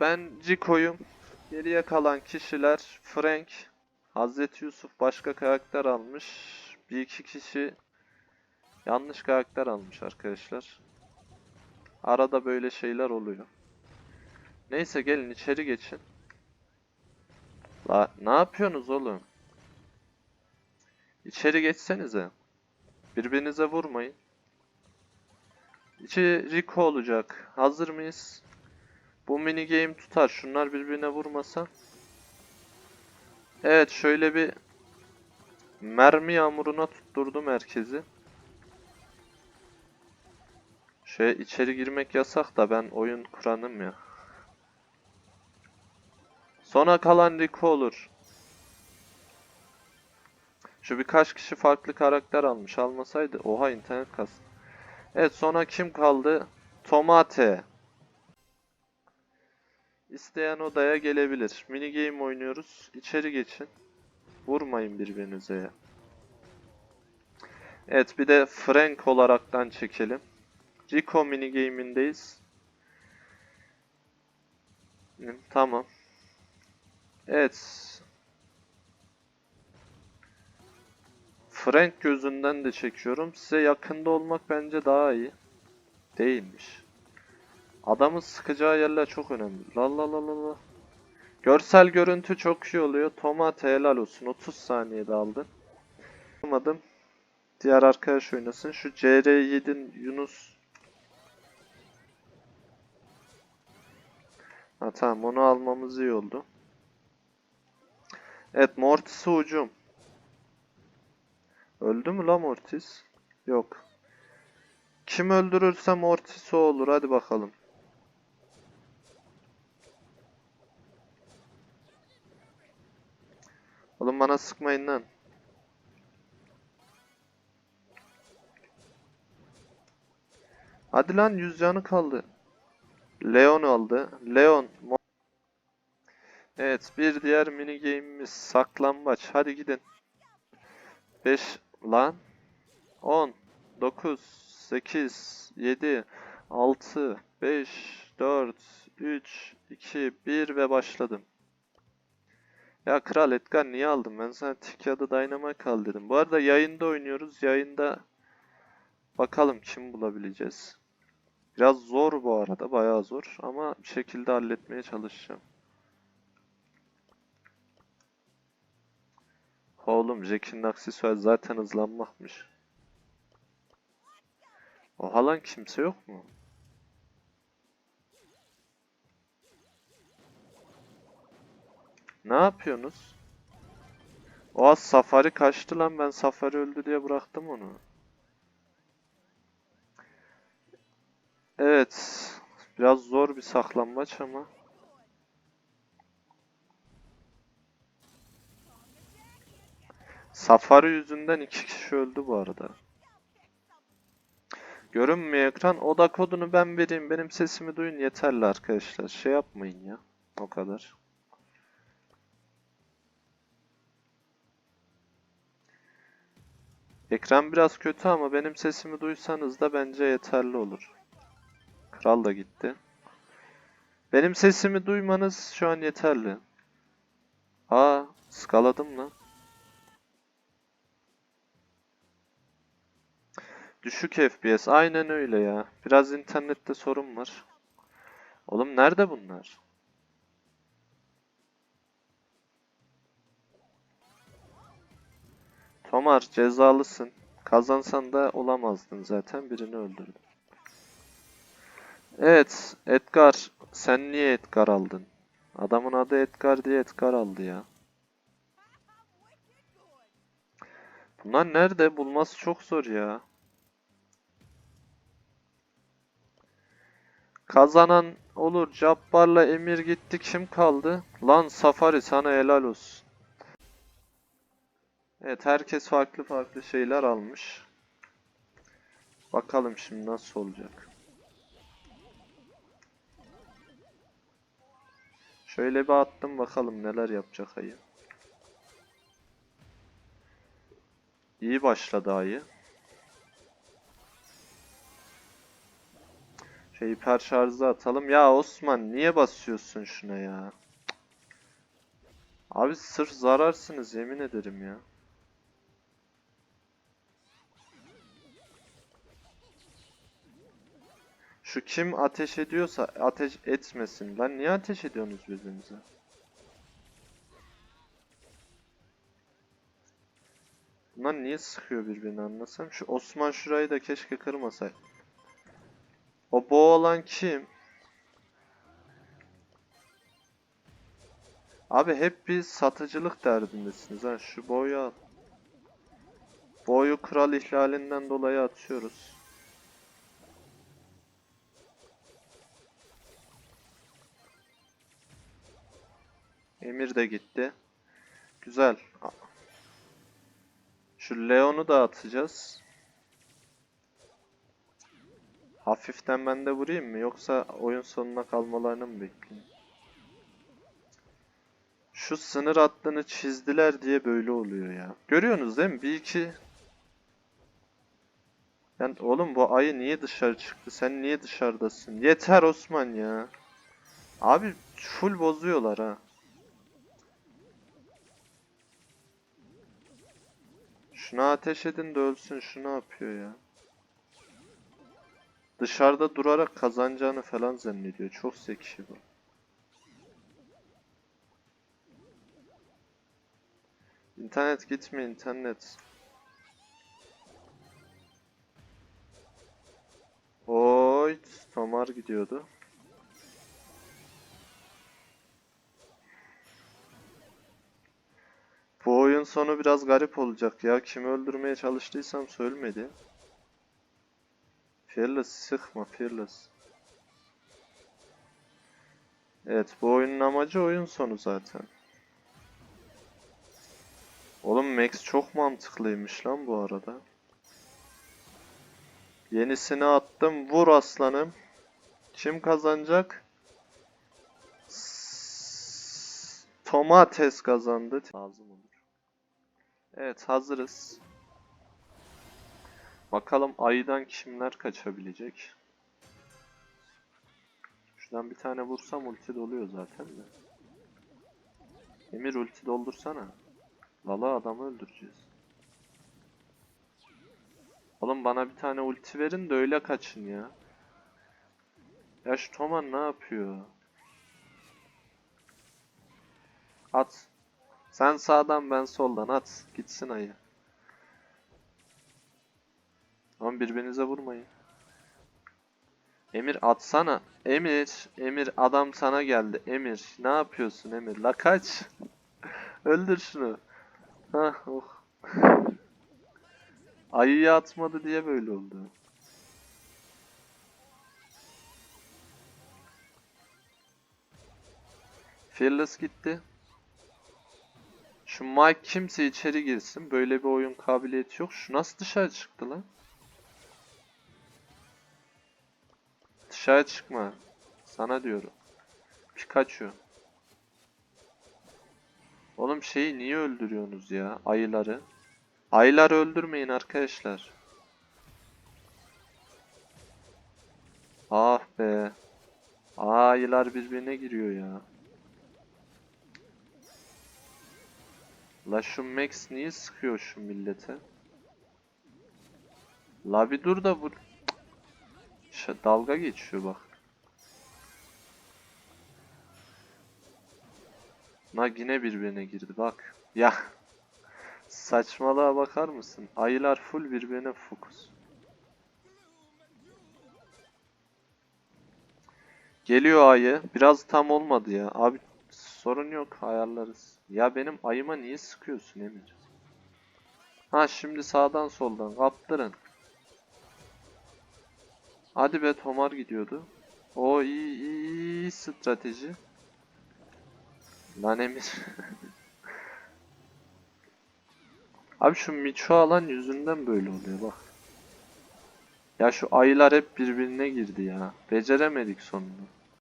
ben Rico'yum. Geriye kalan kişiler Frank, Hazreti Yusuf başka karakter almış. Bir iki kişi yanlış karakter almış arkadaşlar. Arada böyle şeyler oluyor. Neyse gelin içeri geçin. La ne yapıyorsunuz oğlum? İçeri geçsenize. Birbirinize vurmayın. İçi Rico olacak. Hazır mıyız? Bu mini game tutar. Şunlar birbirine vurmasa. Evet şöyle bir mermi yağmuruna tutturdum herkesi. Şöyle içeri girmek yasak da ben oyun kuranım ya. Sona kalan Rico olur. Şu birkaç kişi farklı karakter almış. Almasaydı. Oha internet kas. Evet sonra kim kaldı? Tomate. İsteyen odaya gelebilir. Mini game oynuyoruz. İçeri geçin. Vurmayın birbirinize ya. Evet bir de Frank olaraktan çekelim. Rico mini game'indeyiz. Tamam. Evet. Frank gözünden de çekiyorum. Size yakında olmak bence daha iyi. Değilmiş. Adamın sıkacağı yerler çok önemli. La la la la la. Görsel görüntü çok iyi oluyor. Tomate helal olsun. 30 saniyede aldın. Almadım. Diğer arkadaş oynasın. Şu CR7'in Yunus. Ha tamam onu almamız iyi oldu. Evet Mortis'e hücum. Öldü mü la Mortis? Yok. Kim öldürürse Mortis olur. Hadi bakalım. Oğlum bana sıkmayın lan. Hadi lan 100 canı kaldı. Leon aldı. Leon. Evet bir diğer mini game'imiz saklambaç. Hadi gidin. 5 lan. 10 9 8 7 6 5 4 3 2 1 ve başladım. Ya Kral Edgar niye aldın? Ben sana tik ya da Dynamite al dedim. Bu arada yayında oynuyoruz. Yayında bakalım kim bulabileceğiz. Biraz zor bu arada. Bayağı zor. Ama bir şekilde halletmeye çalışacağım. Oğlum Jack'in aksesuar zaten hızlanmakmış. Oha lan kimse yok mu? Ne yapıyorsunuz? Oha Safari kaçtı lan ben Safari öldü diye bıraktım onu. Evet. Biraz zor bir saklambaç ama. Safari yüzünden iki kişi öldü bu arada. Görünmüyor ekran. Oda kodunu ben vereyim. Benim sesimi duyun yeterli arkadaşlar. Şey yapmayın ya. O kadar. Ekran biraz kötü ama benim sesimi duysanız da bence yeterli olur. Kral da gitti. Benim sesimi duymanız şu an yeterli. Aa, skaladım lan. Düşük FPS. Aynen öyle ya. Biraz internette sorun var. Oğlum nerede bunlar? Tomar cezalısın. Kazansan da olamazdın zaten. Birini öldürdün. Evet, Edgar. Sen niye Edgar aldın? Adamın adı Edgar diye Edgar aldı ya. Bunlar nerede? Bulması çok zor ya. Kazanan olur. Cabbar'la Emir gitti. Kim kaldı? Lan Safari sana helal olsun. Evet herkes farklı farklı şeyler almış. Bakalım şimdi nasıl olacak. Şöyle bir attım bakalım neler yapacak ayı. İyi başladı ayı. Şu hiper şarjı atalım. Ya Osman niye basıyorsun şuna ya? Abi sırf zararsınız yemin ederim ya. Şu kim ateş ediyorsa ateş etmesin. Lan niye ateş ediyorsunuz birbirinize? Bunlar niye sıkıyor birbirini anlasam. Şu Osman şurayı da keşke kırmasaydı. O boğa kim? Abi hep bir satıcılık derdindesiniz ha. Şu boyu al. Boyu kral ihlalinden dolayı atıyoruz. Emir de gitti. Güzel. Şu Leon'u da atacağız. Hafiften ben de vurayım mı? Yoksa oyun sonuna kalmalarını mı bekleyeyim? Şu sınır hattını çizdiler diye böyle oluyor ya. Görüyorsunuz değil mi? Bir iki... Yani oğlum bu ayı niye dışarı çıktı? Sen niye dışarıdasın? Yeter Osman ya. Abi full bozuyorlar ha. Şuna ateş edin de ölsün. Şu ne yapıyor ya? Dışarıda durarak kazanacağını falan zannediyor. Çok zeki bu. İnternet gitme internet. Oy, Tomar gidiyordu. Sonu biraz garip olacak ya. Kimi öldürmeye çalıştıysam söylemedi. Fearless sıkma Fearless. Evet bu oyunun amacı oyun sonu zaten. Oğlum Max çok mantıklıymış lan bu arada. Yenisini attım. Vur aslanım. Kim kazanacak? Tomates kazandı. Lazım olur. Evet hazırız. Bakalım ayıdan kimler kaçabilecek. Şuradan bir tane vursam ulti doluyor zaten de. Emir ulti doldursana. Valla adamı öldüreceğiz. Oğlum bana bir tane ulti verin de öyle kaçın ya. Ya şu Toman ne yapıyor? At. Sen sağdan ben soldan at. Gitsin ayı. Ama birbirinize vurmayın. Emir atsana. Emir. Emir adam sana geldi. Emir. Ne yapıyorsun Emir? La kaç. Öldür şunu. Hah oh. Ayıyı atmadı diye böyle oldu. Fearless gitti. Şu Mike kimse içeri girsin. Böyle bir oyun kabiliyeti yok. Şu nasıl dışarı çıktı lan? Dışarı çıkma. Sana diyorum. Pikachu. Oğlum şeyi niye öldürüyorsunuz ya? Ayıları. Ayıları öldürmeyin arkadaşlar. Ah be. Ayılar birbirine giriyor ya. La şu Max niye sıkıyor şu millete? La bir dur da bu... Ş dalga geçiyor bak. La yine birbirine girdi bak. Ya. Saçmalığa bakar mısın? Ayılar full birbirine fokus. Geliyor ayı. Biraz tam olmadı ya. Abi sorun yok ayarlarız. Ya benim ayıma niye sıkıyorsun Emir? Ha şimdi sağdan soldan kaptırın. Hadi be Tomar gidiyordu. O iyi iyi, iyi strateji. Lan Emir. Abi şu Miço alan yüzünden böyle oluyor bak. Ya şu ayılar hep birbirine girdi ya. Beceremedik sonunda.